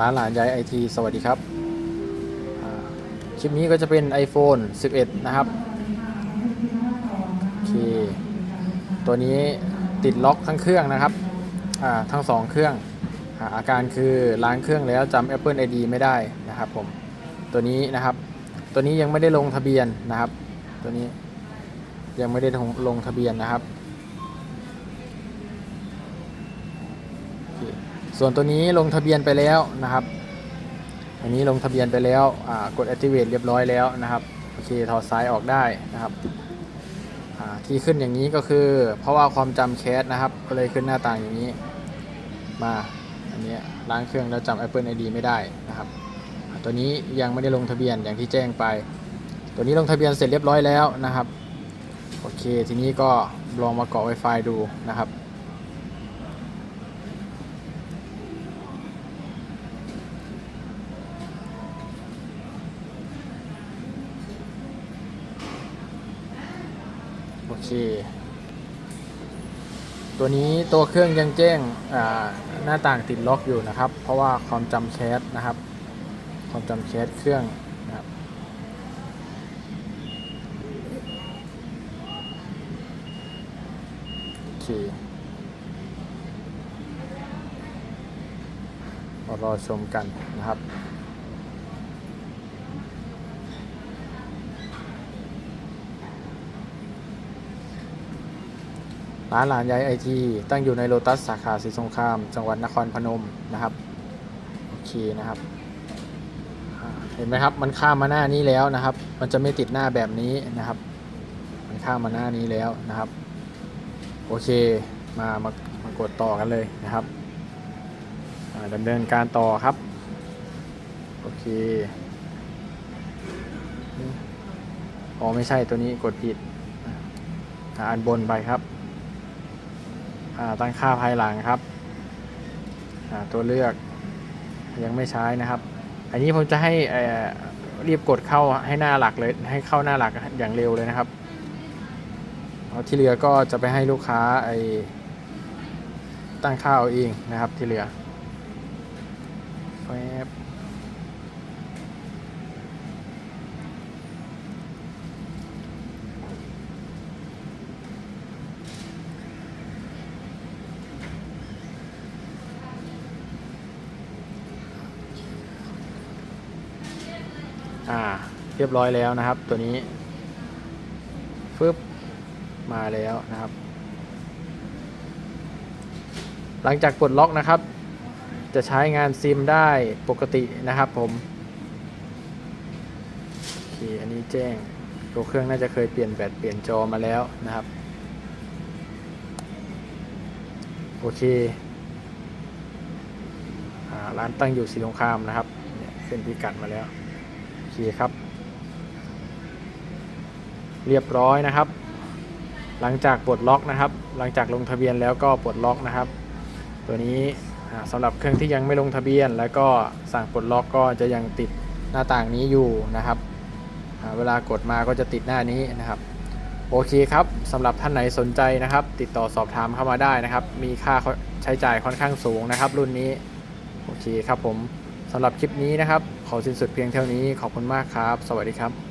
ร้านหลานยายไอทีสวัสดีครับ คลิปนี้ก็จะเป็น iPhone 11 นะครับ โอเค ตัวนี้ติดล็อกทั้งเครื่องนะครับ ทั้งสองเครื่องอาอาการคือล้างเครื่องแล้วจำ Apple ID ไม่ได้นะครับผม ตัวนี้นะครับ ตัวนี้ยังไม่ได้ลงทะเบียนนะครับ ตัวนี้ยังไม่ได้ลงทะเบียนนะครับ ส่วนตัวนี้ลงทะเบียนไปแล้วนะครับอันนี้ลงทะเบียนไปแล้วกด activate เรียบร้อยแล้วนะครับโอเคถอดสายออกได้นะครับที่ขึ้นอย่างนี้ก็คือ เพราะว่าความจำแคสนะครับ ก็เลยขึ้นหน้าต่างอย่างนี้ มาอันนี้ล้างเครื่องแล้วจำ Apple ID ไม่ได้นะครับตัวนี้ยังไม่ได้ลงทะเบียนอย่างที่แจ้งไป ตัวนี้ลงทะเบียนเสร็จเรียบร้อยแล้วนะครับโอเคทีนี้ก็ลองมาเกาะ Wi-Fi ดูนะครับ เค ตัวนี้ตัวเครื่องยังแจ้งหน้าต่างติดล็อกอยู่นะครับ เพราะว่าความจำแคสนะครับความจำแคสเครื่องนะครับโอเครอชมกันนะครับ ร้านหลานยายไอทีตั้งอยู่ในโลตัสสาขาศรีสงคราม จังหวัดนครพนมนะครับ โอเคนะครับ เห็นไหมครับ มันข้ามมาหน้านี้แล้วนะครับ มันจะไม่ติดหน้าแบบนี้นะครับ มันข้ามมาหน้านี้แล้วนะครับ โอเค มามามากดต่อกันเลยนะครับอ่าดำเนินการต่อครับ โอเคอ๋อไม่ใช่ตัวนี้กดผิดอ่าอันบนไปครับ ตั้งค่าภายหลังครับ ตัวเลือกยังไม่ใช้นะครับ อันนี้ผมจะให้รีบกดเข้าให้หน้าหลักเลย ให้เข้าหน้าหลักอย่างเร็วเลยนะครับเอาที่เหลือก็จะไปให้ลูกค้าไอ้ตั้งค่าเอาเองนะครับที่เหลือแฟบ อ่า เรียบร้อยแล้วนะครับ ตัวนี้ฟึบมาแล้วนะครับ หลังจากปลดล็อกนะครับ จะใช้งานซิมได้ปกตินะครับผมโอเคอันนี้แจ้งตัวเครื่องน่าจะเคยเปลี่ยนแบตเปลี่ยนจอมาแล้วนะครับโอเคอร้านตั้งอยู่สีสงครามนะครับเนี่ยขึ้นพิกัดมาแล้ว เคครับ เรียบร้อยนะครับ หลังจากปลดล็อกนะครับ หลังจากลงทะเบียนแล้วก็ปลดล็อกนะครับ ตัวนี้อ่าสำหรับเครื่องที่ยังไม่ลงทะเบียน แล้วก็สั่งปลดล็อกก็จะยังติดหน้าต่างนี้อยู่นะครับเวลากดมาก็จะติดหน้านี้นะครับโอเคครับสำหรับท่านไหนสนใจนะครับ ติดต่อสอบถามเข้ามาได้นะครับ มีค่าใช้จ่ายค่อนข้างสูงนะครับ รุ่นนี้ โอเคครับผม สำหรับคลิปนี้นะครับ ขอสิ้นสุดเพียงเท่านี้ขอบคุณมากครับ สวัสดีครับ